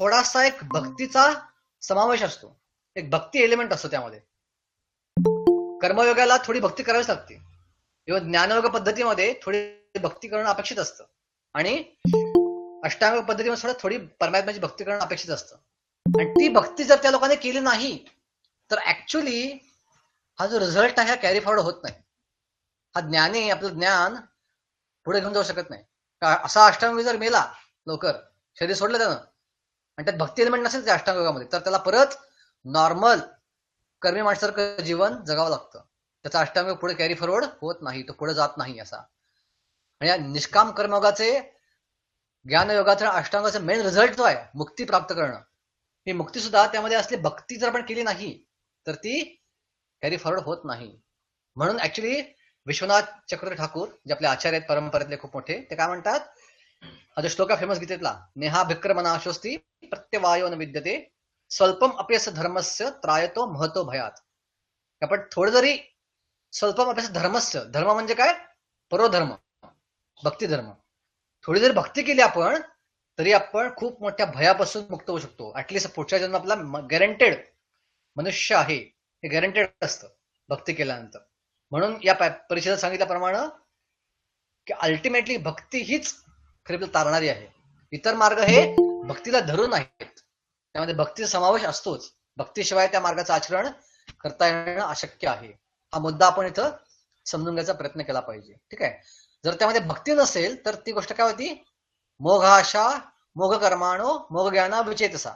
थोडासा एक भक्तीचा समावेश असतो. एक भक्ती एलिमेंट असतो त्यामध्ये. कर्मयोगाला थोडी भक्ती करावीच लागते. किंवा ज्ञानयोग पद्धतीमध्ये थोडी भक्ती करणं अपेक्षित असतं. आणि अष्टांग पद्धतीमध्ये थोडं थोडी परमात्म्याची भक्ती करणं अपेक्षित असतं. आणि ती भक्ती जर त्या लोकांनी केली नाही तर ऍक्च्युली हा जो रिझल्ट आहे हा कॅरी फॉरवर्ड होत नाही. हा ज्ञानी आपलं ज्ञान पुढे घेऊन जाऊ शकत नाही. असा अष्टांग जर मेला लवकर शरीर सोडलं त्यानं आणि त्यात भक्ती एलिमेंट नसेल त्या अष्टांगामध्ये तर त्याला परत नॉर्मल कर्मी माणसासारखं जीवन जगावं लागतं. त्याचा अष्टांग पुढे कॅरी फॉरवर्ड होत नाही तो पुढे जात नाही असा. आणि या निष्काम कर्मयोगाचे ज्ञानयोगाचं अष्टांगाचा मेन रिझल्ट जो आहे मुक्ती प्राप्त करणं. ही मुक्ती सुद्धा त्यामध्ये असली भक्ती जर आपण केली नाही तर ती कॅरी फॉरवर्ड होत नाही. म्हणून ऍक्च्युली विश्वनाथ चक्रवर्ती ठाकूर जे आपले आचार्य आहेत परंपरेतले खूप मोठे ते काय म्हणतात? हा जो श्लोक आहे फेमस गीतेतला नेहा विक्रमनाशोस्ती प्रत्यवायो न विद्यते स्वल्पम अप्यस धर्मस्य त्रायतो महतो भयात। आपण थोडं जरी स्वल्पम अभ्यास धर्मस्य धर्म म्हणजे काय? परोधर्म भक्ती धर्म थोडी जरी भक्ती केली आपण तरी आपण खूप मोठ्या भयापासून मुक्त होऊ शकतो. ऍटलिस्ट पुढच्या जन्म आपला गॅरंटेड मनुष्य आहे हे गॅरंटेड असतं भक्ती केल्यानंतर. म्हणून या परिषदेत सांगितल्याप्रमाणे की अल्टिमेटली भक्ती हीच खरी तारणारी आहे. इतर मार्ग हे भक्तीला धरून आहेत. त्यामध्ये भक्तीचा समावेश असतोच. भक्तीशिवाय त्या मार्गाचं आचरण करता येणं अशक्य आहे. हा मुद्दा आपण इथं समजून घ्यायचा प्रयत्न केला पाहिजे. ठीक आहे? जर त्यामध्ये भक्ती नसेल तर ती गोष्ट काय होती? मोघाशा मोघ कर्माणो मोघ ज्ञाना विचेतसा.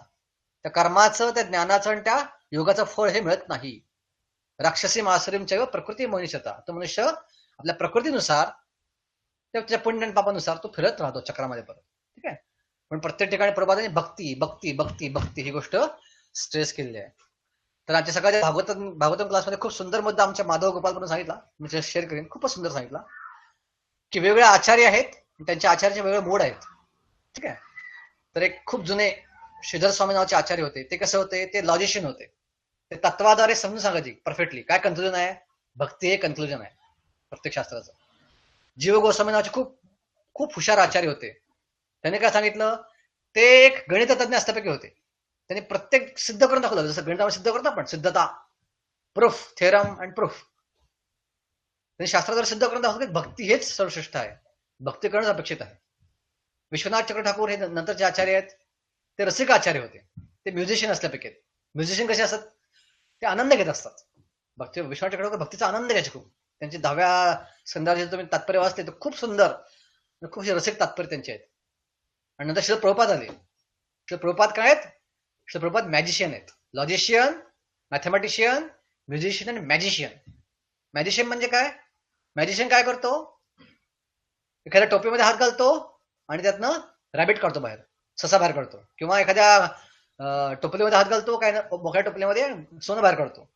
त्या कर्माचं त्या ज्ञानाचं आणि त्या योगाचं फळ हे मिळत नाही. राक्षसी मासुरींच्या प्रकृती मनुष्यता तो मनुष्य आपल्या प्रकृतीनुसार त्याच्या पुण्य पापानुसार तो फिरत राहतो चक्रामध्ये परत. ठीक आहे? पण प्रत्येक ठिकाणी प्रभाताने भक्ती भक्ती भक्ती भक्ती ही गोष्ट स्ट्रेस केलेली आहे. तर आजच्या सकाळच्या भागवतम भागवतम क्लासमध्ये खूप सुंदर मुद्दा आमच्या माधव गोपालकडून सांगितला. मी शेअर करेन. खूपच सुंदर सांगितला. की वेगवेगळे आचार्य आहेत त्यांच्या आचार्याचे वेगवेगळे मोड आहेत. ठीक आहे? तर एक खूप जुने श्रीधर स्वामी नावाचे आचार्य होते. ते कसे होते? ते लॉजिशियन होते. ते तत्वाद्वारे समजून सांगायचे. परफेक्टली काय कन्क्लुजन आहे? भक्ती हे कन्क्लुजन आहे. प्रत्येक शास्त्राचं. जीव गोस्वामी नावाचे खूप खूप हुशार आचार्य होते. त्याने काय सांगितलं? ते एक गणित तज्ञ असल्यापैकी होते. त्यांनी प्रत्येक सिद्ध करून दाखवलं. जसं गणितामध्ये सिद्ध करतो आपण सिद्धता प्रूफ थेरम अँड प्रूफ. त्यांनी शास्त्राद्वारे सिद्ध करून दाखवलं की भक्ती हेच सर्वश्रेष्ठ आहे. भक्ती करणंच अपेक्षित आहे. विश्वनाथ चक्र ठाकूर हे नंतरचे आचार्य आहेत. ते रसिक आचार्य होते. ते म्युझिशियन असल्यापैकी आहेत. म्युझिशियन कसे असतात? ते आनंद घेत असतात. भक्ती विश्वनाथ चक्र भक्तीचा आनंद घ्यायचे खूप. त्यांची दहाव्या संदर्भाचे तुम्ही तात्पर्य वाचले तर खूप सुंदर खूप रसिक तात्पर्य त्यांचे आहेत. आणि नंतर शिल प्रभुपाद आले. शिल प्रभुपाद काय आहेत? शिल प्रभुपाद मॅजिशियन आहेत. लॉजिशियन मॅथमॅटिशियन म्युझिशियन आणि मॅजिशियन मॅजिशियन म्हणजे काय? मॅजिशियन काय करतो? एखाद्या टोपीमध्ये हात घालतो आणि त्यातनं रॅबिट काढतो बाहेर. ससा बाहेर काढतो. किंवा एखाद्या टोपलीमध्ये हात घालतो काय ना टोपलीमध्ये सोनं बाहेर काढतो.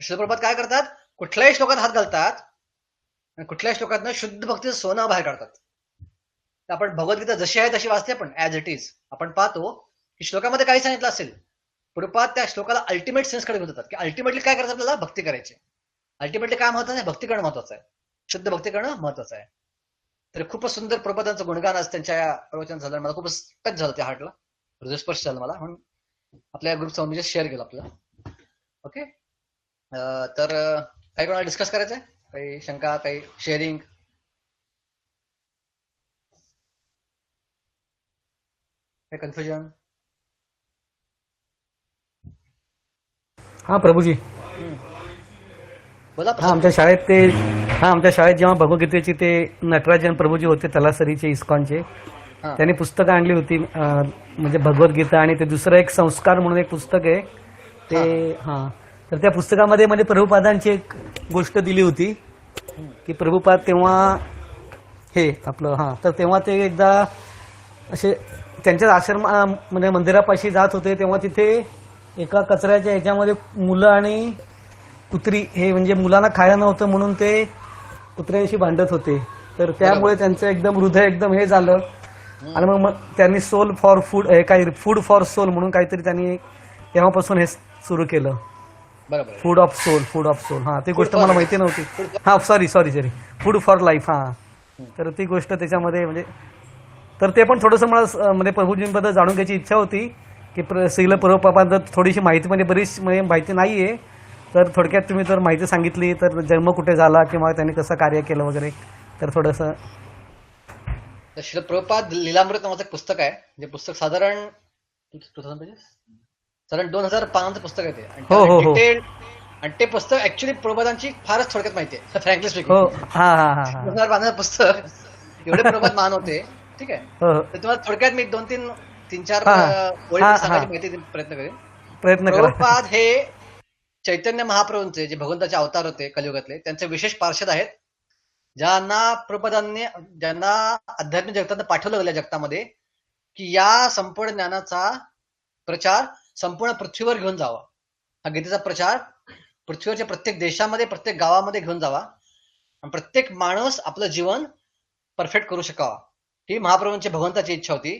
शिलप्रभात काय करतात? कुठल्याही श्लोकात हात घालतात आणि कुठल्याही श्लोकातनं शुद्ध भक्तीचं सोनं बाहेर काढतात. आपण भगवद्गीता जशी आहे तशी वाचते आपण ऍज इट इज आपण पाहतो की श्लोकामध्ये काही सांगितलं असेल प्रपात त्या श्लोकाला अल्टिमेट सेन्सकडे घेऊन जातात. की अल्टिमेटली काय करायचं आपल्याला? भक्ती करायची. अल्टिमेटली काय महत्वाचं आहे? भक्ती करणं महत्वाचं आहे. शुद्ध भक्ती करणं महत्वाचं आहे. तर खूपच सुंदर प्रबोधांचं गुणगान आज त्यांच्या प्रवचन झालं. मला खूपच टच झालं त्या हार्टला हृदयस्पर्श झालं मला. म्हणून आपल्या ग्रुपचा म्हणजे शेअर केलं आपलं. ओके तर काही कोणाला डिस्कस करायचं आहे काही शंका काही शेअरिंग काही कन्फ्युजन हा प्रभूजी. बोला हा आमच्या शाळेत ते हा आमच्या शाळेत जेव्हा भगवद्गीतेचे ते नटराजन प्रभूजी होते तलासरीचे इस्कॉनचे. त्यांनी पुस्तकं आणली होती म्हणजे भगवद्गीता आणि ते दुसरं एक संस्कार म्हणून एक पुस्तक आहे. ते हा. तर त्या पुस्तकामध्ये म्हणजे प्रभुपादांची एक गोष्ट दिली होती की प्रभुपाद तेव्हा हे आपलं हा तर तेव्हा ते एकदा असे त्यांच्याच आश्रम म्हणजे मंदिरापाशी जात होते तेव्हा तिथे एका कचऱ्याच्या ह्याच्यामध्ये मुलं आणि कुत्री हे म्हणजे मुलांना खायला नव्हतं म्हणून ते कुत्र्याशी भांडत होते. तर त्यामुळे त्यांचं एकदम हृदय एकदम हे झालं. आणि मग मग त्यांनी सोल फॉर फूड काही फूड फॉर सोल म्हणून काहीतरी त्यांनी तेव्हापासून हे सुरू केलं. बरोबर. Food of soul food of soul हा ती गोष्ट मला. माहिती नव्हती. हा sorry sorry sorry food for life हा. तर ती गोष्ट त्याच्यामध्ये म्हणजे तर ते पण थोडंसं मला म्हणजे प्रभूजींबद्दल जाणून घ्यायची इच्छा होती की प्र श्रील प्रभुपापांबद्दल थोडीशी माहिती म्हणजे बरीच म्हणजे माहिती नाही आहे तर थोडक्यात तुम्ही जर माहिती सांगितली तर जन्म कुठे झाला किंवा त्यांनी कसं कार्य केलं वगैरे तर थोडंसं तर श्री प्रभुपाद लीलामृत नावाचं पुस्तक आहे. जे पुस्तक साधारण टू थाउजंड पेजेस साधारण दोन हजार पानांचं पुस्तक आहे ते आणि हो, हो, हो. आणि ते पुस्तक ऍक्च्युली प्रभुपादांची फारच थोडक्यात माहिती आहे फ्रँकली हो स्पीकिंग हां हां हां हां दोन हजार पानाचं पुस्तक एवढे प्रभात मान होते ठीक आहे हो हो. तर तुम्हाला थोडक्यात मी दोन तीन तीन चार हा. अं, ओळी हा, सांगायची हा. माहिती देण्याचा प्रयत्न करेन प्रयत्न करा प्रभुपाद हे चैतन्य महाप्रभूंचे जे भगवंताचे अवतार होते कलियुगातले त्यांचे विशेष पार्षद आहेत ज्यांना प्रभुपादांनी ज्यांना आध्यात्मिक जगतात पाठवलं गेलं जगतामध्ये की या संपूर्ण ज्ञानाचा प्रचार संपूर्ण पृथ्वीवर घेऊन जावा. हा गीतेचा प्रचार पृथ्वीवरच्या प्रत्येक देशामध्ये प्रत्येक गावामध्ये घेऊन जावा. आणि प्रत्येक माणूस आपलं जीवन परफेक्ट करू शकावा. ही महाप्रभूंची भगवंताची इच्छा होती.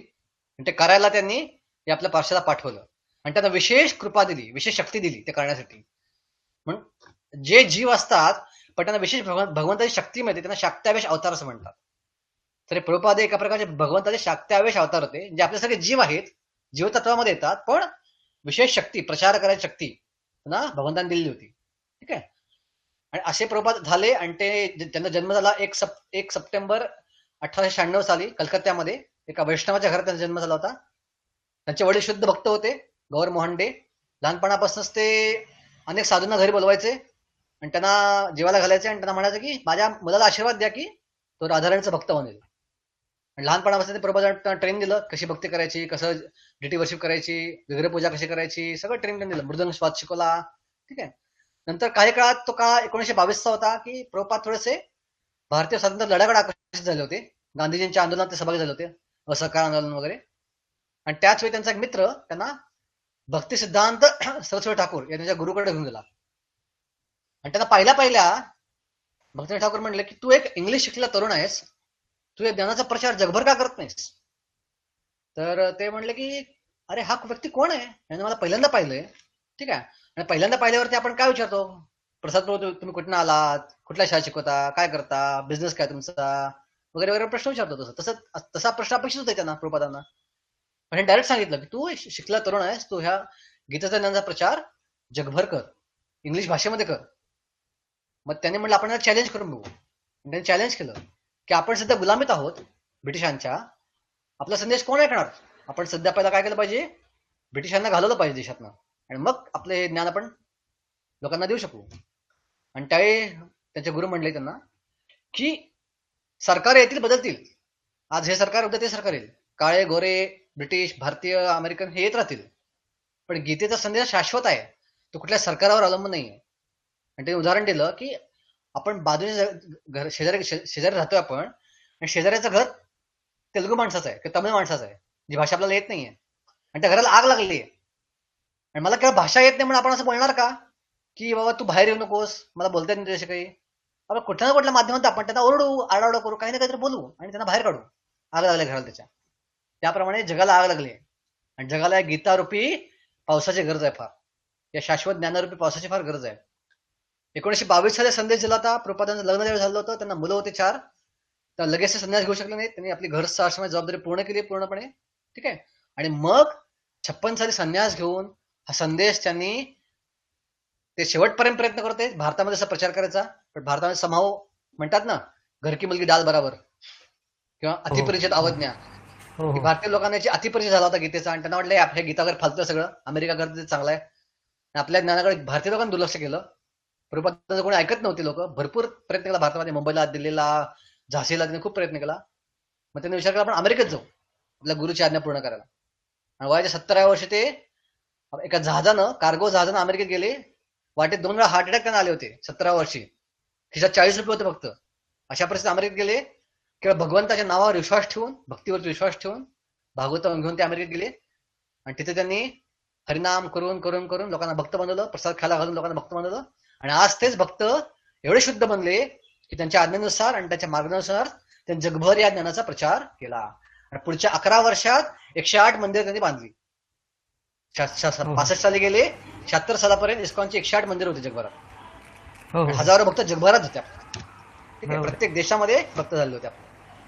आणि ते करायला त्यांनी हे आपल्या पार्श्वाला पाठवलं. आणि त्यांना विशेष कृपा दिली विशेष शक्ती दिली ते करण्यासाठी. म्हणून जे जीव असतात पण त्यांना विशेष भगवंताची शक्ती मिळते त्यांना शाक्तावेश अवतार असं म्हणतात. तर हे प्रभुपाद एका प्रकारचे भगवंताचे शाक्तावेश अवतार होते जे आपले सगळे जीव आहेत जीवतत्वामध्ये येतात पण विशेष शक्ती प्रचार करायची शक्ती ना भगवंतांनी दिलेली होती. ठीक आहे? आणि असे प्रभात झाले आणि ते त्यांना त्यांचा जन्म झाला एक सप एक सप्टेंबर अठराशे शहाण्णव साली कलकत्त्यामध्ये. एका वैष्णवाच्या घरात त्यांचा जन्म झाला होता. त्यांचे वडील शुद्ध भक्त होते गौर मोहंडे. लहानपणापासूनच ते अनेक साधूंना घरी बोलवायचे आणि त्यांना जेवायला घालायचे आणि त्यांना म्हणायचं की माझ्या मुलाला आशीर्वाद द्या की तो राधाराणीचा भक्त बनेल. लहानपणापासून ते प्रभुपादांना ट्रेन दिलं कशी भक्ती करायची कसं डिटी वर्शिप करायची विग्रह पूजा कशी करायची सगळं ट्रेन त्यांनी दिलं. मृदंग स्वाद शिकवला ठीक आहे. नंतर काही काळात तो काळ एकोणीशे बावीसचा होता की प्रभुपाद थोडेसे भारतीय स्वातंत्र्य लढ्याकडे आकर्षित झाले होते. गांधीजींच्या आंदोलनात ते सहभागी झाले होते असहकार आंदोलन वगैरे. आणि त्याच वेळी त्यांचा एक मित्र त्यांना भक्ती सिद्धांत सरस्वती ठाकूर या त्यांच्या गुरुकडे घेऊन गेला. आणि त्यांना पहिल्या पहिल्या भक्ती ठाकूर म्हणले की तू एक इंग्लिश शिकलेला तरुण आहेस तू या ज्ञानाचा प्रचार जगभर का करत नाहीस? तर ते म्हणले की अरे हा व्यक्ती कोण आहे? याने मला पहिल्यांदा पाहिलंय. ठीक आहे. आणि पहिल्यांदा पाहिल्यावरती आपण काय विचारतो? प्रसाद प्रभू तुम्ही कुठनं आलात? कुठल्या शाळा शिकवता? काय करता? बिझनेस काय तुमचा? वगैरे वगैरे प्रश्न विचारतो तसं. तसं तसा प्रश्न अपेक्षित होता त्यांना प्रभुपादांना पण हे डायरेक्ट सांगितलं की तू शिकला तरुण आहेस. तू ह्या गीताचा ज्ञानाचा प्रचार जगभर कर. इंग्लिश भाषेमध्ये कर. मग त्यांनी म्हटलं आपण चॅलेंज करून बघू. त्याने त्यांनी चॅलेंज केलं. की आपण सध्या गुलामीत आहोत ब्रिटिशांच्या आपला संदेश कोण ऐकणार? आपण सध्या पहिला काय केलं पाहिजे? ब्रिटिशांना घालवलं पाहिजे देशातनं. आणि मग आपले हे ज्ञान आपण लोकांना देऊ शकू. आणि त्यावेळी त्यांचे गुरु म्हणले त्यांना की सरकार येतील बदलतील. आज हे सरकार उद्या ते सरकार येईल. काळे गोरे ब्रिटिश भारतीय अमेरिकन हे येत राहतील. पण गीतेचा संदेश शाश्वत आहे. तो कुठल्या सरकारावर अवलंबून नाही आहे आणि ते उदाहरण दिलं की आपण बाजूच्या घर शेजारी शे- शेजारी राहतोय आपण आणि शेजाऱ्याचं घर तेलुगू माणसाचं आहे किंवा तमिळ माणसाचं आहे जी भाषा आपल्याला येत नाहीये. आणि त्या घराला आग लागली आहे आणि मला केवळ भाषा येत नाही म्हणून आपण असं बोलणार का? की बाबा तू बाहेर येऊ नकोस मला बोलता येत नाही तुझ्याशी काही. आपण कुठल्या ना कुठल्या माध्यमात आपण त्यांना ओरडू आरडाओरडा करू काही ना काहीतरी बोलू आणि त्यांना बाहेर काढू. आग लागली घराला त्याच्या. त्याप्रमाणे जगाला आग लागली आहे आणि जगाला या गीतारूपी पावसाची गरज आहे फार. या शाश्वत ज्ञानारूपी पावसाची फार गरज आहे. एकोणीशे बावीस साली संदेश दिला होता. प्रपादांचं लग्न ज्यावेळी झालं होतं त्यांना मुलं होते चार. तर लगेच ते संन्यास घेऊ शकले नाहीत. त्यांनी आपली घर आश्रमाची जबाबदारी पूर्ण केली पूर्णपणे. ठीक आहे? आणि मग छप्पन साली संन्यास घेऊन हा संदेश त्यांनी ते शेवटपर्यंत प्रयत्न करत भारतामध्ये असा प्रचार करायचा. पण भारतामध्ये समाव म्हणतात ना घर की मुलगी डाल बराबर. किंवा अतिपरिचित अवज्ञा. हो हो. भारतीय लोकांना याची अतिपरिचय झाला होता गीतेचा. आणि त्यांना वाटलं हे गीता वगैरे फालतू सगळं. अमेरिका करते चांगलं आहे. आणि आपल्या ज्ञानाकडे भारतीय लोकांनी दुर्लक्ष केलं. प्रभुपादांचं कोणी ऐकत नव्हते लोक. भरपूर प्रयत्न केला भारतामध्ये. मुंबईला दिल्लीला झाशीला त्यांनी खूप प्रयत्न केला. मग त्यांनी विचार केला आपण अमेरिकेत जाऊ. आपल्या गुरुची आज्ञा पूर्ण करायला. आणि वयाच्या सत्तराव्या वर्षी ते एका जहाजानं कार्गो जहाजानं अमेरिकेत गेले. वाटेत दोन वेळा हार्ट अटॅक त्यांना आले होते सतराव्या वर्षी. खिशात चाळीस रुपये होते फक्त. अशा परिस्थितीत अमेरिकेत गेले. केवळ भगवंताच्या नावावर विश्वास ठेवून भक्तीवरती विश्वास ठेवून भागवत घेऊन ते अमेरिकेत गेले. आणि तिथे त्यांनी हरिनाम करून करून करून लोकांना भक्त बनवलं प्रसाद खायला घालून लोकांना भक्त बनवलं. आणि आज तेच भक्त एवढे शुद्ध बनले की त्यांच्या आज्ञेनुसार आणि त्यांच्या मार्गानुसार त्यांनी जगभर या ज्ञानाचा प्रचार केला. आणि पुढच्या अकरा वर्षात एकशे आठ मंदिर त्यांनी बांधली. शा- हो. पासष्ट साली गेले शहात्तर सालापर्यंत इस्कॉनची एकशे आठ मंदिर होते जगभरात. हो हो. हजारो भक्त जगभरात होत्या ठीक आहे बरोबर. प्रत्येक देशामध्ये भक्त झाले होते हो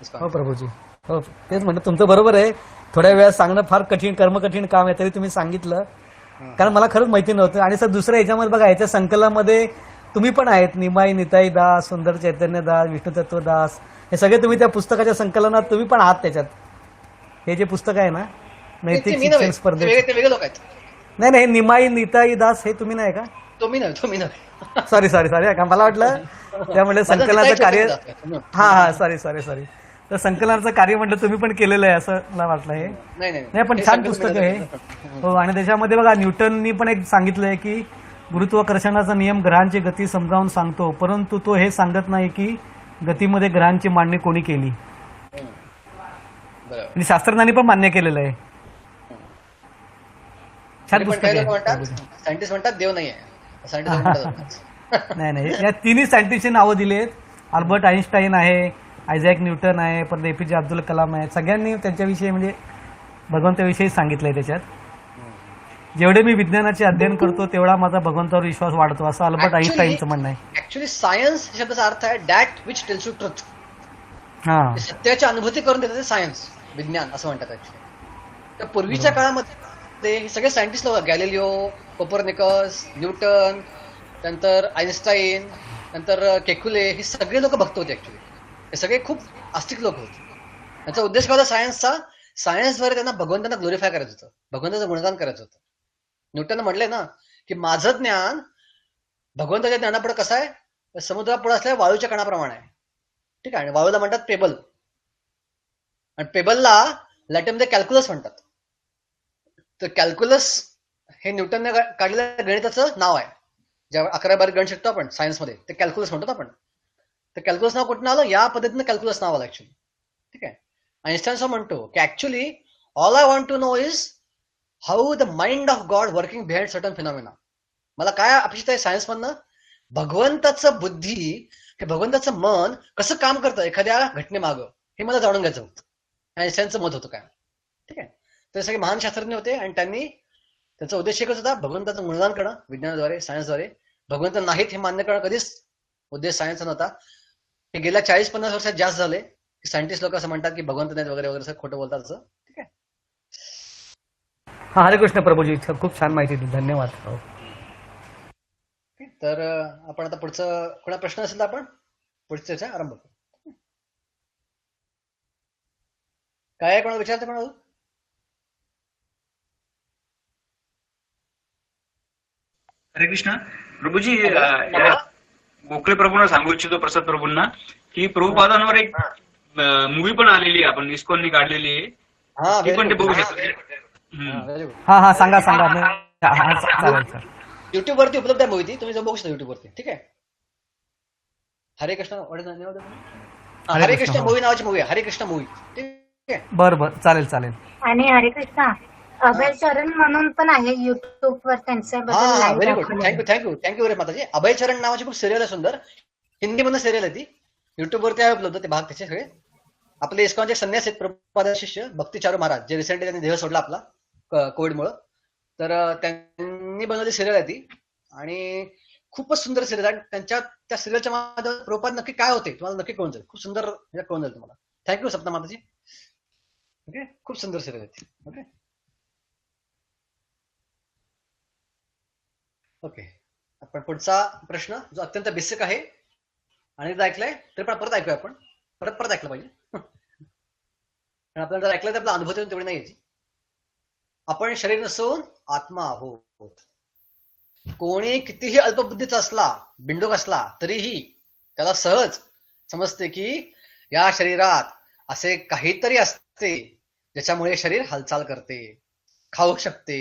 इस्कॉन प्रभूजी. हो तेच म्हणतो तुमचं बरोबर आहे. थोड्या वेळात सांगणं फार कठीण कर्म कठीण काम आहे तरी तुम्ही सांगितलं. कारण मला खरंच माहिती नव्हतं. आणि सर दुसऱ्या याच्यामध्ये बघा याच्या संकलनामध्ये तुम्ही पण आहेत. निमाई निताई दास सुंदर चैतन्य दास विष्णू तत्वदास हे सगळे तुम्ही त्या पुस्तकाच्या संकलनात तुम्ही पण आहात त्याच्यात. हे जे पुस्तक आहे ना नैतिक शिक्षण स्पर्धेत आहेत. नाही नाही हे निमाई निताई दास हे तुम्ही नाही का? तो मी नव्हे तो मी नव्हे. सॉरी सॉरी सॉरी मला वाटलं त्यामुळे संकलनाचं कार्य. हा हा सॉरी सॉरी सॉरी तर संकलनाचं कार्य म्हटलं तुम्ही पण केलेलं आहे असं मला वाटलं हे. नाही पण हे छान पुस्तक आहे. नव्हे. हो. आणि त्याच्यामध्ये बघा न्यूटननी पण एक सांगितलंय की गुरुत्वाकर्षणाचा नियम ग्रहांची गती समजावून सांगतो परंतु तो हे सांगत नाही की गतीमध्ये ग्रहांची मांडणी कोणी केली. आणि शास्त्रज्ञांनी पण मान्य केलेलं आहे. छान पुस्तक आहे सायंटिस्ट म्हणतात देव नाही आहे नाही नाही. या तिन्ही सायंटिस्टची नावं दिलेत. अल्बर्ट आईन्स्टाईन आहे आयझॅक न्यूटन आहे परत एपीजे अब्दुल कलाम आहे सगळ्यांनी त्यांच्याविषयी म्हणजे भगवंताविषयी सांगितलंय त्याच्यात. जेवढे मी विज्ञानाचे अध्ययन करतो तेवढा माझा भगवंतावर विश्वास वाढतो असं अल्बर्ट आईन्स्टाईनचं म्हणणं आहे. ऍक्च्युली सायन्स शब्दाचा अर्थ आहे that which tells you truth हा. सत्याची अनुभूती करून देतात ते सायन्स विज्ञान असं म्हणतात ऍक्च्युली तर पूर्वीच्या काळामध्ये हे सगळे सायंटिस्ट लोक गॅलिलिओ कोपरनिकस न्यूटन नंतर आईन्स्टाईन नंतर केकुले हे सगळे लोक भक्त होते ऍक्च्युली हे सगळे खूप आस्तिक लोक होते. त्याचा उद्देश काय होता सायन्सचा सायन्सद्वारे त्यांना भगवंतांना ग्लोरीफाय करायचं होतं. भगवंताचं गुणगान करायचं होतं. न्यूटन म्हटले ना की माझं ज्ञान भगवंताच्या ज्ञानापुढे कसं आहे? समुद्रापुढे असल्या वाळूच्या कणाप्रमाणे आहे. ठीक आहे वाळूला म्हणतात पेबल आणि पेबलला लॅटिनमध्ये कॅल्क्युलस म्हणतात. तर कॅल्क्युलस हे न्यूटनने काढलेलं गणिताचं नाव आहे. ज्या अकरा बारा गणित शिकतो आपण सायन्समध्ये ते कॅल्क्युलस म्हणतो ना आपण. तर कॅल्क्युलस नाव कुठून आलं या पद्धतीनं कॅल्क्युलस नाव आलं ऍक्च्युली ठीक आहे? आईन्स्टाईन असं म्हणतो की actually all I want to know is how the mind of God working behind certain phenomena मला काय अपेक्षित आहे सायन्स मधनं? भगवंताचं बुद्धी हे भगवंताचं मन कसं काम करतं एखाद्या घटनेमागं? हे मला जाणून घ्यायचं होतं. आईन्स्टाईनचं मत होतं काय? ठीक आहे? ते सगळे महान शास्त्रज्ञ होते आणि त्यांनी त्याचा उद्देश एकच होता भगवंताचं मूल्यांकन करणं विज्ञानाद्वारे सायन्सद्वारे भगवंत नाहीत हे मान्य करणं कधीच उद्देश सायन्सचा नव्हता. हे गेल्या चाळीस पन्नास वर्षात जास्त झाले. सायंटिस्ट लोक असं म्हणतात की भगवंत नाहीत वगैरे वगैरे असं खोटं बोलतात असं. ठीक आहे? हा हरे कृष्ण प्रभूजी खूप छान माहिती दिली. धन्यवाद. हो. तर आपण आता पुढचं कोणा प्रश्न असेल तर आपण? पुढच्या याचा आरंभ करू. काय आहे कोणाला विचारते कोणाला हरे कृष्ण. प्रभूजी गोखले प्रभूंना सांगू इच्छितो प्रसाद प्रभूंना की प्रभुपादांवर एक मूवी पण आलेली आहे आपण इस्कॉननी काढलेली आहे. हा ती पण ते बघू शकतो. हा हा सांगा सांगा युट्यूब वरती उपलब्ध आहे मूवी ती तुम्ही बघू शकता युट्यूब वरती ठीक आहे? हरे कृष्ण हरे कृष्ण. मूवी नावाची मूवी आहे हरे कृष्ण मूवी ठीक आहे? बर बर चालेल चालेल. आणि हरे कृष्णा. अभय चरण म्हणून पण आहे युट्यूब वर हा very good. Thank you thank you thank you very Mataji Abhay Charan नावाची खूप सिरियल आहे सुंदर. हिंदी मधून सिरियल आहे ती. युट्यूब वरती आहे उपलब्ध ते भाग त्याचे सगळे. आपले इस्कॉनचे संन्यास आहेत प्रभुपाद शिष्य भक्ती चारू महाराज जे रिसेंटली त्यांनी देह सोडला आपला कोविडमुळं. तर त्यांनी बनवली सिरियल आहे ती. आणि खूपच सुंदर सिरियल आणि त्यांच्या त्या सिरियलच्या माध्यमात प्रभुपाद नक्की काय होते तुम्हाला नक्की कळून जाईल. खूप सुंदर म्हणजे कळून जाईल तुम्हाला. थँक्यू सप्ना माताजी. ओके खूप सुंदर सिरियल आहे ओके ओके आपण पुढचा प्रश्न जो अत्यंत बेसिक आहे आणि एकदा ऐकलाय तरी पण परत ऐकूया आपण. परत परत ऐकलं पाहिजे. कारण आपल्याला जर ऐकलं तर आपला अनुभूती तेवढी नाही यायची. आपण शरीर नसून आत्मा आहोत. कोणी कितीही अल्पबुद्धीचा असला बिंडूक असला तरीही त्याला सहज समजते की या शरीरात असे काहीतरी असते ज्याच्यामुळे शरीर हालचाल करते खाऊ शकते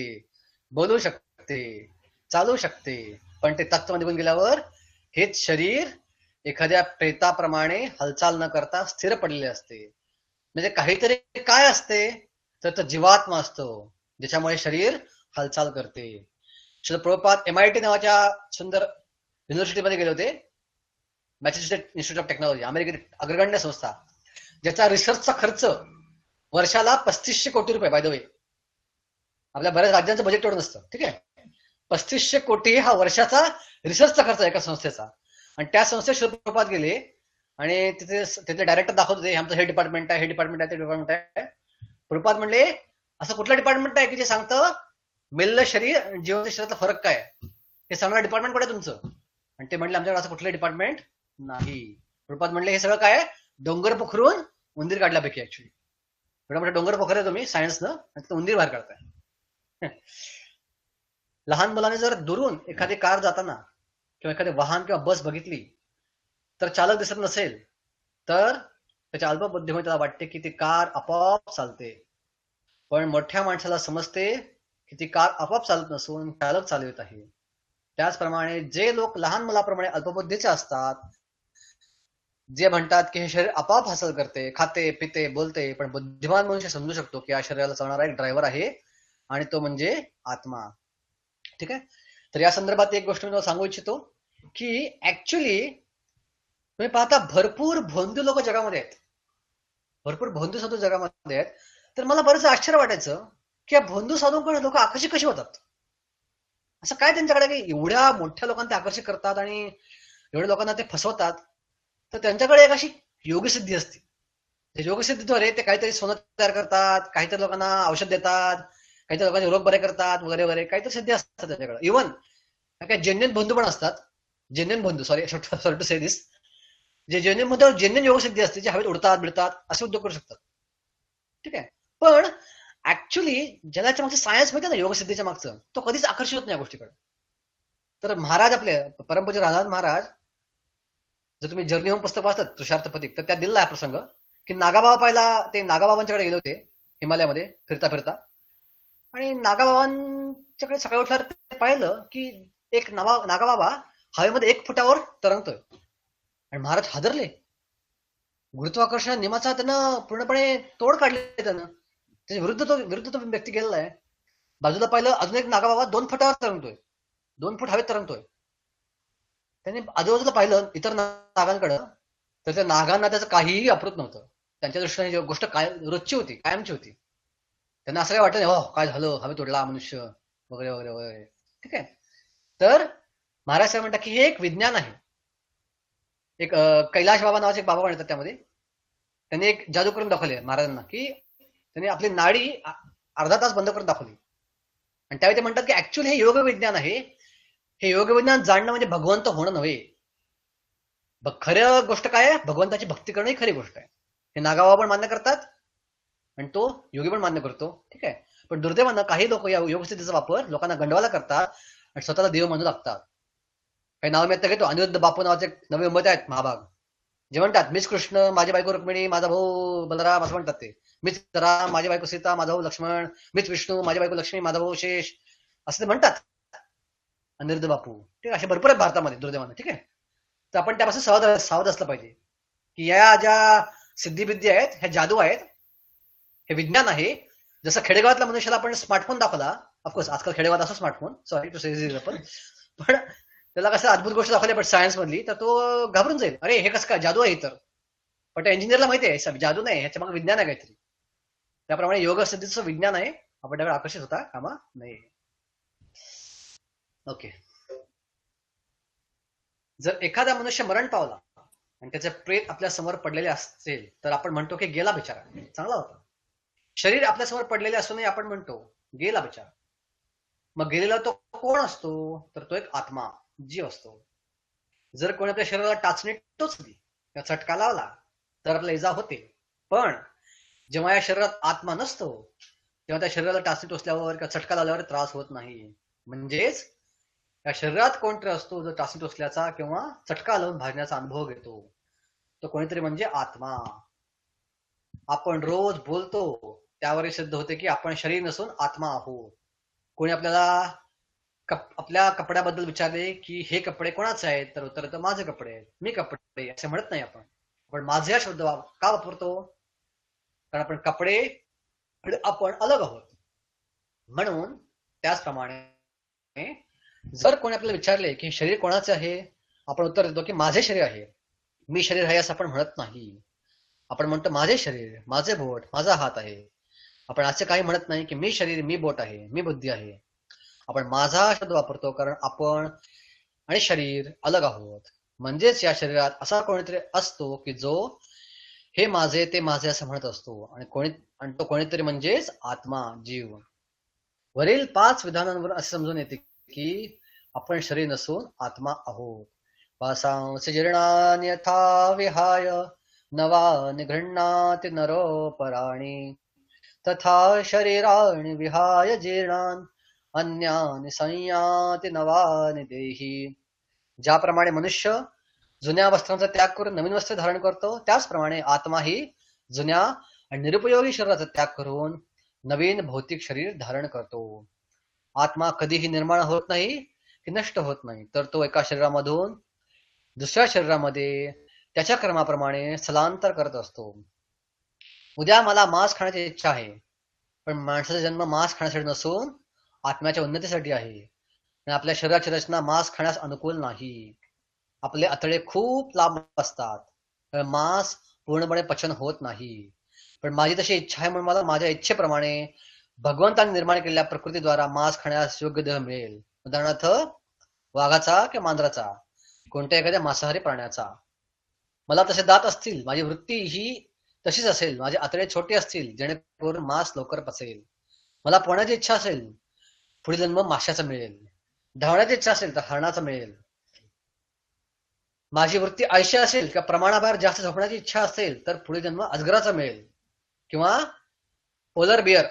बोलू शकते चालू शकते. पण ते तत्व निघून गेल्यावर हेच शरीर एखाद्या प्रेताप्रमाणे हालचाल न करता स्थिर पडलेले असते. म्हणजे काहीतरी काय असते तर तो जीवात्मा असतो ज्याच्यामुळे शरीर हालचाल करते. Shri Prabhupada M I T नावाच्या सुंदर युनिव्हर्सिटीमध्ये गेले होते. मॅसेच्युसेट इन्स्टिट्यूट ऑफ टेक्नॉलॉजी अमेरिकेत अग्रगण्य संस्था ज्याचा रिसर्चचा खर्च वर्षाला पस्तीसशे कोटी रुपये बाय द वे आपल्या बऱ्याच राज्यांचं बजेट तेवढं नसतं ठीक आहे? पस्तीसशे कोटी हा वर्षाचा रिसर्चचा खर्च आहे एका संस्थेचा. आणि त्या संस्थेत शिवप्रपात गेले आणि तिथे तिथे डायरेक्टर दाखवत होते आमचं हे डिपार्टमेंट आहे हे डिपार्टमेंट आहे ते डिपार्टमेंट आहे. प्रभुपाद म्हणले असं कुठलं डिपार्टमेंट आहे की जे सांगतं मेल्लं शरीर जीवन शरीराचा शरीरातला फरक काय आहे? हे सांगणार डिपार्टमेंट कुठे आहे तुमचं? आणि ते म्हणले आमच्याकडे असं कुठलं डिपार्टमेंट नाही. प्रभुपाद म्हणले हे सगळं काय डोंगर पोखरून उंदीर काढल्यापैकी ऍक्च्युली एवढा मोठा डोंगर पोखर आहे तुम्ही सायन्सनं उंदीर बाहेर काढताय. लहान मुलाने जर दुरून एखादी कार जाताना किंवा एखादे वाहन किंवा बस बघितली तर चालक दिसत नसेल तर त्याच्या अल्पबुद्धीमध्ये त्याला वाटते की ती कार आपोआप चालते. पण मोठ्या माणसाला समजते की ती कार आपोआप चालत नसून चालक चालवित आहे. त्याचप्रमाणे जे लोक लहान मुलाप्रमाणे अल्पबुद्धीचे असतात जे म्हणतात की हे शरीर आपोआप हासल करते खाते पिते बोलते पण बुद्धिमान मनुष्य समजू शकतो की या शरीराला चालणारा एक ड्रायव्हर आहे आणि तो म्हणजे आत्मा. ठीक आहे? तर या संदर्भात एक गोष्ट मी सांगू इच्छितो की ऍक्च्युली तुम्ही पाहता भरपूर भोंदू लोक जगामध्ये आहेत. भरपूर भोंदू साधू जगामध्ये आहेत. तर मला बरंच आश्चर्य वाटायचं की या भोंदू साधूंकडे लोक आकर्षित कशी होतात? असं काय त्यांच्याकडे की एवढ्या मोठ्या लोकांना ते आकर्षित करतात आणि एवढ्या लोकांना ते फसवतात? तर त्यांच्याकडे एक अशी योगसिद्धी असते. योगसिद्धीद्वारे ते काहीतरी सोनं तयार करतात काहीतरी लोकांना औषध देतात काहीतरी लोकांचे रोग बरे करतात वगैरे वगैरे. काही तर सिद्धी असतात त्यांच्याकडे. इव्हन काही जेन्युन बंधू पण असतात. जेन्युन बंधू sorry sorry to say this जे जेन्युन बंधू जेन्युन योगसिद्धी असते जे हवेत उडतात बिडतात असे उद्योग करू शकतात. ठीक आहे? पण ऍक्च्युली ज्याला मागचं सायन्स माहिती ना योगसिद्धीच्या मागचं? तो कधीच आकर्षित होत नाही या गोष्टीकडे. तर महाराज आपले परमपूज्य राधानाथ महाराज जर तुम्ही जर्नी होम पुस्तक वाचतात तुषार्थ प्रतीक तर त्यात दिलेला आहे प्रसंग. की नागाबाबा पाहिला ते नागाबाबांच्याकडे गेले होते हिमालयामध्ये फिरता फिरता आणि नागाबाबांच्याकडे सकाळी उठल्यावर पाहिलं की एक नावा नागाबाबा हवेमध्ये एक फुटावर तरंगतोय. आणि महाराज हादरले. गुरुत्वाकर्षण नियमाचा त्यानं पूर्णपणे तोड काढले त्यानं. त्याच्या विरुद्ध तो विरुद्ध तो व्यक्ती गेलेला आहे. बाजूला पाहिलं अजून एक नागाबाबा दोन फुटावर तरंगतोय. दोन फूट हवेत तरंगतोय. त्याने आजूबाजूला पाहिलं इतर नागांकडं तर त्या नागांना त्याचं काहीही अप्रूत नव्हतं. त्यांच्या दृष्टीने गोष्ट काय रोजची होती कायमची होती. त्यांना असं काय वाटत नाही हो काय झालं हवे तोडला मनुष्य वगैरे वगैरे वगैरे. ठीक आहे. तर महाराज साहेब म्हणतात की हे एक विज्ञान आहे. एक कैलाश बाबा नावाचे एक बाबा म्हणतात त्यामध्ये. त्यांनी एक जादू करून दाखवले महाराजांना की त्यांनी आपली नाडी अर्धा तास बंद करून दाखवली. आणि त्यावेळी ते म्हणतात की ऍक्च्युअली हे योग विज्ञान आहे. हे योग विज्ञान जाणणं म्हणजे भगवंत होणं नव्हे. खरं गोष्ट काय आहे? भगवंताची भक्ती करणं ही खरी गोष्ट आहे. हे नागाबाबा पण मान्य करतात. आणि तो योगी पण मान्य करतो ठीक आहे? पण दुर्दैवानं काही लोक या योगस्थितीचा वापर लोकांना गंडवायला करतात आणि स्वतःला देव म्हणू लागतात. काही नाव मी आता घेतो. अनिरुद्ध बापू नावाचे नवे मत आहेत महाभाग जे म्हणतात मीच कृष्ण माझी बायको रुक्मिणी माझा भाऊ बलराम असं म्हणतात ते. मीच राम माझी बायको सीता माझा भाऊ लक्ष्मण मीच विष्णू माझी बायको लक्ष्मी माझा भाऊ शेष असं ते म्हणतात. अनिरुद्ध बापू. ठीक आहे? असे भरपूर आहेत भारतामध्ये दुर्दैवानं. ठीक आहे? तर आपण त्यापासून सावध सावध असलं पाहिजे. की या ज्या सिद्धिविद्या आहेत ह्या जादू आहेत हे विज्ञान आहे. जसं खेडेगावातल्या मनुष्याला आपण स्मार्टफोन दाखवला ऑफकोर्स आजकाल खेडेगावात असं स्मार्टफोन सॉरी टू से पण पण त्याला कसं अद्भुत गोष्ट दाखवली पण सायन्स मधली तर तो घाबरून जाईल. अरे हे कसं काय? जादू आहे तर पण त्या इंजिनियरला माहिती आहे जादू नाही ह्याच्या मागे विज्ञान आहे काहीतरी. त्याप्रमाणे योग सिद्धीचं विज्ञान आहे. आपण त्याकडे आकर्षित होता कामा नाही ओके जर एखादा मनुष्य मरण पावला आणि त्याचे प्रेत आपल्यासमोर पडलेले असतील तर आपण म्हणतो की गेला बिचारा. चांगला होता. शरीर आपल्यासमोर पडलेले असूनही आपण म्हणतो गेला बिचारा मग गेलेला तो कोण असतो? तर तो एक आत्मा जीव असतो. जर कोणी आपल्या शरीराला टाचणी टोचली किंवा चटका लावला तर आपल्याला इजा होते. पण जेव्हा या शरीरात आत्मा नसतो तेव्हा त्या शरीराला टाचणी टोचल्यावर किंवा चटका लावल्यावर त्रास होत नाही. म्हणजेच या शरीरात कोणतरी असतो जो टाचणी टोचल्याचा किंवा चटका लावून भाजण्याचा अनुभव घेतो तो कोणीतरी म्हणजे आत्मा. आपण रोज बोलतो त्यावर सिद्ध होते की आपण शरीर नसून आत्मा आहोत. कोणी आपल्याला कप आपल्या कपड्याबद्दल विचारले की हे कपडे कोणाचे आहेत? तर उत्तर तर माझे कपडे आहेत. मी कपडे असे म्हणत नाही आपण. पण माझे हा शब्द का वापरतो? कारण आपण कपडे आपण अलग आहोत. म्हणून त्याचप्रमाणे जर कोणी आपल्याला विचारले की शरीर कोणाचे आहे? आपण उत्तर देतो की माझे शरीर आहे. मी शरीर आहे असं आपण म्हणत नाही. आपण म्हणतो माझे शरीर माझे बोट माझा हात आहे. आपण असं काही म्हणत नाही की मी शरीर मी बोट आहे मी बुद्धी आहे. आपण माझा शब्द वापरतो कारण आपण आणि शरीर अलग आहोत. म्हणजेच या शरीरात असा कोणीतरी असतो की जो हे माझे ते माझे असं म्हणत असतो. आणि कोणी आणि तो कोणीतरी म्हणजेच आत्मा जीव. वरील पाच विधानांवर असे समजून येते की आपण शरीर नसून आत्मा आहोत. वासांस जीर्णान्यथा विहाय नवा गृह्णाति नरो पराणी तथा शरीराणि विहाय जीर्णान अन्यानि संयाति नवानि देही। ज्याप्रमाणे मनुष्य जुन्या वस्त्रांचा त्याग करून नवीन वस्त्र धारण करतो त्याचप्रमाणे आत्मा ही जुन्या आणि निरुपयोगी शरीराचा त्याग करून नवीन भौतिक शरीर धारण करतो। आत्मा कधीही निर्माण होत नाही की नष्ट होत नाही तर तो एका शरीरामधून दुसऱ्या शरीरामध्ये त्याच्या कर्माप्रमाणे स्थलांतर करत असतो। उद्या मला मांस खाण्याची इच्छा आहे. पण माणसाचा जन्म मांस खाण्यासाठी नसून आत्म्याच्या उन्नतीसाठी आहे. आणि आपल्या शरीराची रचना मांस खाण्यास अनुकूल नाही. आपले आतडे खूप लांब असतात. तर मांस पूर्णपणे पचन होत नाही. पण माझी तशी इच्छा आहे म्हणून मला माझ्या इच्छेप्रमाणे भगवंताने निर्माण केलेल्या प्रकृतीद्वारा मांस खाण्यास योग्य देह मिळेल. उदाहरणार्थ वाघाचा किंवा मांजराचा कोणत्या एखाद्या मांसाहारी प्राण्याचा. मला तसे दात असतील. माझी वृत्ती ही तशीच असेल. माझे आतडे छोटे असतील जेणेकरून मांस लवकर पचेल. मला पोहण्याची इच्छा असेल पुढील जन्म माशाचा मिळेल. धावण्याची इच्छा असेल तर हरणाचा मिळेल. माझी वृत्ती आयुष्य असेल किंवा प्रमाणाबाहेर जास्त झोपण्याची इच्छा असेल तर पुढील जन्म अजगराचा मिळेल. किंवा पोलर बियर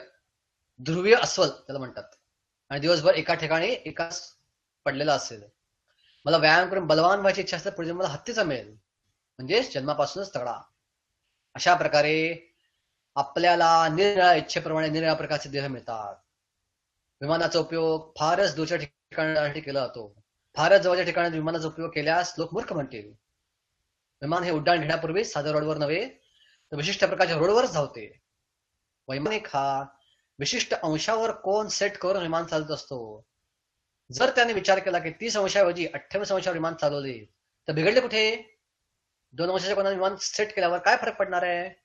ध्रुवीय अस्वल त्याला म्हणतात. आणि दिवसभर एका ठिकाणी एकाच पडलेला असेल. मला व्यायाम करून बलवान व्हायची इच्छा असेल तर पुढील जन्माला हत्तीचा मिळेल. म्हणजे जन्मापासूनच तगडा अशा प्रकारे आपल्याला निरनिळ्या इच्छेप्रमाणे निरनिळ्या प्रकारचे देह मिळतात. विमानाचा उपयोग फारच दूरच्या ठिकाणासाठी केला जातो. फारच जवळच्या ठिकाणी विमानाचा उपयोग केल्यास लोक मूर्ख म्हणतील. विमान हे उड्डाण घेण्यापूर्वी साध्या रोडवर नव्हे तर विशिष्ट प्रकारच्या रोडवरच धावते. वैमानिक हा विशिष्ट अंशावर कोण सेट करून विमान चालत असतो. जर त्याने विचार केला की तीस अंशाऐवजी अठ्ठावीस अंशावर विमान चालवले तर बिघडले कुठे? दोन वर्षाच्या कोणाला विमान सेट केल्यावर काय फरक पडणार आहे?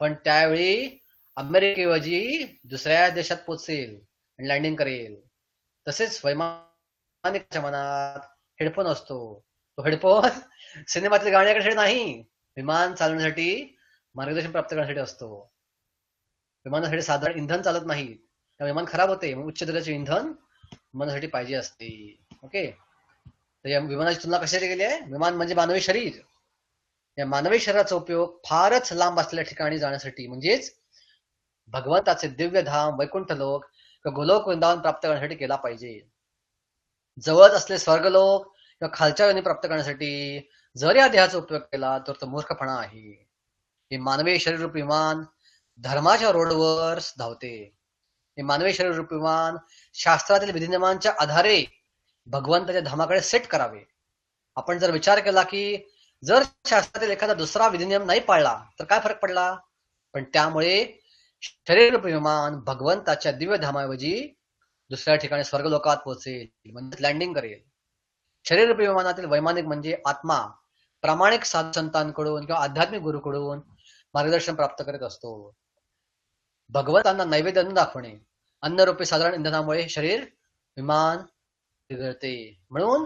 पण त्यावेळी अमेरिकेऐवजी दुसऱ्या देशात पोचेल आणि लँडिंग करेल. तसेच वैमानिकाच्या मनात हेडफोन असतो. तो हेडफोन सिनेमातील गाण्याकडे नाही विमान चालवण्यासाठी मार्गदर्शन प्राप्त करण्यासाठी असतो. विमानासाठी साधारण इंधन चालत नाही. त्यामुळे विमान खराब होते मग उच्च दर्जाचे इंधन विमानासाठी पाहिजे असते. ओके? तर या विमानाची तुलना कशाची केली आहे? विमान म्हणजे मानवी शरीर. या मानवी शरीराचा उपयोग फारच लांब असलेल्या ठिकाणी जाण्यासाठी म्हणजेच भगवंताचे दिव्य धाम वैकुंठ लोक किंवा गोलोक वृंदावन प्राप्त करण्यासाठी केला पाहिजे. जवळच असले स्वर्गलोक किंवा खालच्या योनी प्राप्त करण्यासाठी जर या देहाचा उपयोग केला तर तो मूर्खपणा आहे. हे मानवी शरीररूपी विमान धर्माच्या रोडवर धावते. हे मानवी शरीररूपी विमान शास्त्रातील विधिनियमांच्या आधारे भगवंताच्या धामाकडे सेट करावे. आपण जर विचार केला की जर शास्त्रातील एखादा दुसरा विधिनियम नाही पाळला तर काय फरक पडला? पण त्यामुळे शरीर विमान भगवंताच्या दिव्य धामाऐवजी दुसऱ्या ठिकाणी स्वर्गलोकात पोहोचेल म्हणजे लँडिंग करेल. शरीर विमानातील वैमानिक म्हणजे आत्मा प्रामाणिक साधू संतांकडून किंवा आध्यात्मिक गुरुकडून मार्गदर्शन प्राप्त करत असतो. भगवंतांना नैवेद्य अन्न दाखवणे अन्नरूपी साधारण इंधनामुळे शरीर विमान बिघडते. म्हणून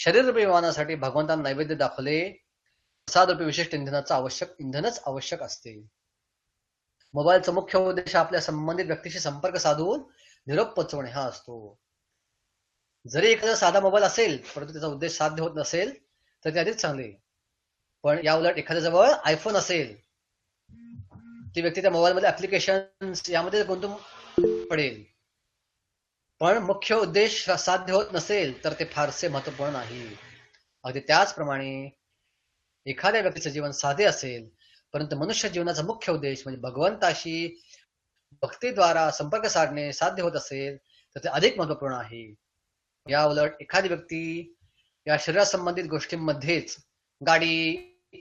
शरीररूपी विमानासाठी भगवंतांना नैवेद्य दाखवले. प्रसादरूपी विशिष्ट इंधनाचं आवश्यक इंधनच आवश्यक असते. मोबाईलचा मुख्य उद्देश आपल्या संबंधित व्यक्तीशी संपर्क साधून निरोप पोचवणे हा असतो. जरी एखादा साधा मोबाईल असेल परंतु त्याचा उद्देश साध्य होत नसेल तर ते अधिक चांगले. पण या उलट एखाद्या जवळ आयफोन असेल ती व्यक्ती त्या मोबाईलमध्ये ऍप्लिकेशन यामध्ये गुंतून पडेल. पण मुख्य उद्देश साध्य होत नसेल तर ते फारसे महत्त्वपूर्ण नाही. अगदी त्याचप्रमाणे एखाद्या व्यक्तीचं जीवन साधे असेल परंतु मनुष्य जीवनाचा मुख्य उद्देश म्हणजे भगवंताशी भक्तीद्वारा संपर्क साधणे साध्य होत असेल तर ते अधिक महत्त्वपूर्ण आहे. या उलट एखादी व्यक्ती या शरीरासंबंधित गोष्टींमध्येच गाडी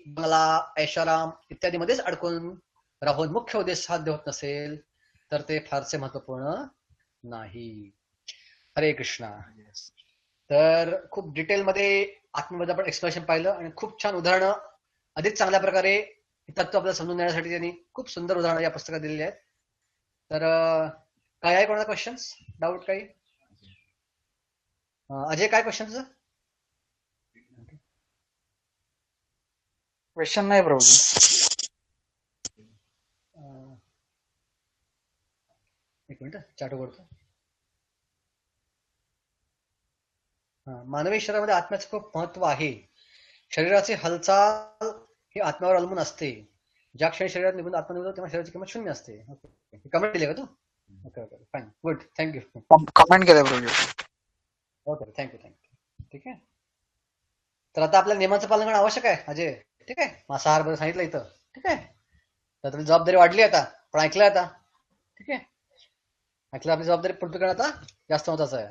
बंगला ऐशाराम इत्यादी मध्येच अडकून राहून मुख्य उद्देश साध्य होत नसेल तर ते फारसे महत्त्वपूर्ण नाही. हरे कृष्णा. तर खूप डिटेलमध्ये आत्मबद्दल आपण एक्सप्लेनेशन पाहिलं आणि खूप छान उदाहरणं अधिक चांगल्या प्रकारे हे तत्व आपल्याला समजून देण्यासाठी त्यांनी खूप सुंदर उदाहरणं या पुस्तकात दिलेली आहेत. तर काय आहे कोणाला क्वेश्चन्स डाऊट काही? अजय काय क्वेश्चन तुझं? क्वेश्चन नाही प्रभूजी अं, एक मिनिट चाट उघडतो हा, मानवी शरीरामध्ये आत्म्याचं खूप महत्त्व आहे. शरीराची हालचाल ही आत्म्यावर अवलंबून असते. ज्या क्षणी शरीरात निघून आत्मा निघतो तेव्हा शरीराची किंमत शून्य असते. कमेंट दिली का तू? Okay okay fine good thank you comment केलं okay thank you thank you ठीक आहे? तर आता आपल्या नियमांचं पालन करणं आवश्यक आहे अजय. ठीक आहे? मांसाहार बरं सांगितलं इथं. ठीक आहे? तर आपली जबाबदारी वाढली आता. पण ऐकलं आता. ठीक आहे? ऐकलं आपली जबाबदारी पूर्ण करणं आता जास्त महत्वाचं आहे.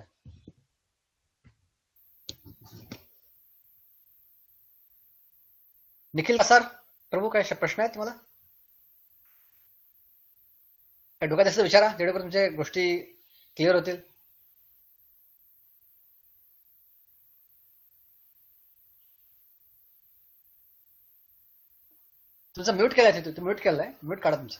निखिल सर प्रभू काय प्रश्न आहे तुम्हाला? काय डोक्यात असं विचारा जेणेकरून तुमच्या गोष्टी क्लिअर होतील. तुमचं म्यूट केलाय तिथे तुम्ही म्यूट केलाय? म्यूट काढा तुमचं.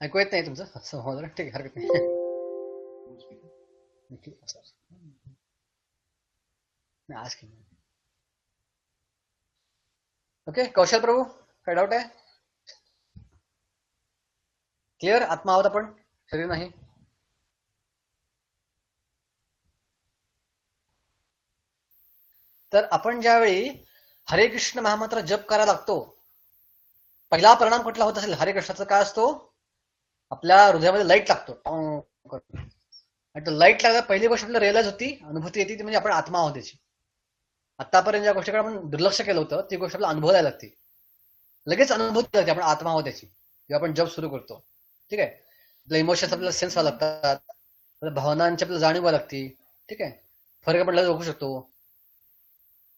ऐकू येत नाही तुमचं असं होणार ठीक आहे हरकत नाही आज ओके कौशल प्रभू काय डाऊट आहे क्लिअर आत्मा आहोत आपण शरीर नाही तर आपण ज्यावेळी हरे कृष्ण महामंत्र जप करायला लागतो पहिला परिणाम कुठला होत असेल? हरे कृष्णाचा काय असतो? आपल्या हृदयामध्ये लाइट लागतो. आणि तो लाइट लागला पहिली गोष्ट आपल्याला रिअलाइज होती अनुभूती येते ती म्हणजे आपण आत्मा आहोत त्याची आतापर्यंत ज्या गोष्टीकडे आपण दुर्लक्ष केलं होतं ती गोष्ट आपल्याला अनुभवायला लागते. लगेच अनुभूती लागते आपण आत्मा आहोत त्याची जेव्हा आपण जॉब सुरू करतो. ठीक आहे? आपल्या इमोशन्स आपल्याला सेन्स व्हायला लागतात. आपल्या भावनांची आपल्याला जाणीव व्हायला लागते. ठीक आहे? फरक आपण लगेच ओळखू शकतो.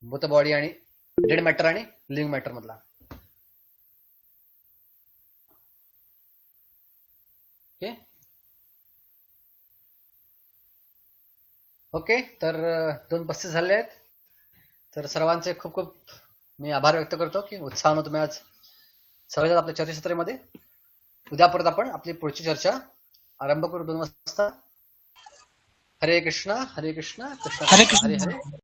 भूत बॉडी आणि डेड मॅटर आणि लिव्हिंग मॅटर मधला. ओके. ओके तर दोन पस्तीस झाले आहेत. तर सर्वांचे खूप खूप मी आभार व्यक्त करतो की उत्साहानं तुम्ही आज सगळे आपल्या चर्चासत्रामध्ये. उद्या परत आपण आपली पुढची चर्चा आरंभ करू. दोन वाजता. हरे कृष्ण हरे कृष्ण कृष्ण हरे कृष्ण, कृष्ण. हरे हरे.